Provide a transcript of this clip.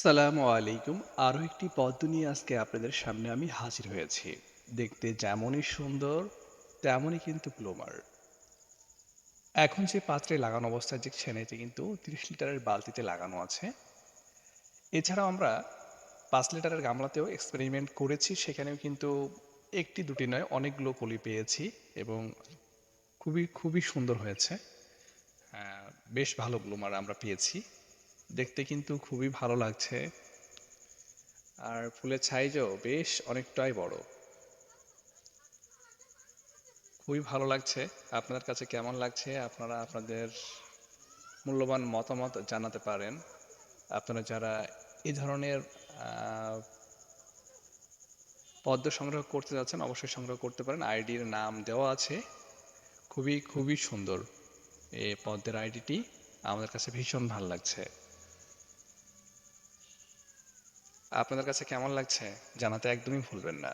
সালামু আলাইকুম। আরও একটি পদ্ম নিয়ে আজকে আপনাদের সামনে আমি হাজির হয়েছি। দেখতে যেমনই সুন্দর, তেমনই কিন্তু গ্লোমার। এখন যে পাত্রে লাগানো অবস্থায় দেখছেন এটি কিন্তু তিরিশ লিটারের বালতিতে লাগানো আছে, এছাড়াও আমরা পাঁচ লিটারের গামলাতেও এক্সপেরিমেন্ট করেছি। সেখানেও কিন্তু একটি দুটি নয়, অনেকগুলো কলি পেয়েছি এবং খুবই খুবই সুন্দর হয়েছে। বেশ ভালো গ্লোমার আমরা পেয়েছি। দেখতে কিন্তু খুবই ভালো লাগছে। আর ফুলের সাইজও বেশ অনেকটাই বড়। খুবই ভালো লাগছে। আপনাদের কাছে কেমন লাগছে? আপনারা আপনাদের মূল্যবান মতামত জানাতে পারেন। আপনারা যারা এই ধরনের পদ্ম সংগ্রহ করতে যাচ্ছেন, অবশ্যই সংগ্রহ করতে পারেন। আইডির নাম দেওয়া আছে। খুবই খুবই সুন্দর এই পদ্মের আইডিটি। আমাদের কাছে ভীষণ ভালো লাগছে। আপনাদের কাছে কেমন লাগছে? জানাতে একদমই ভুলবেন না।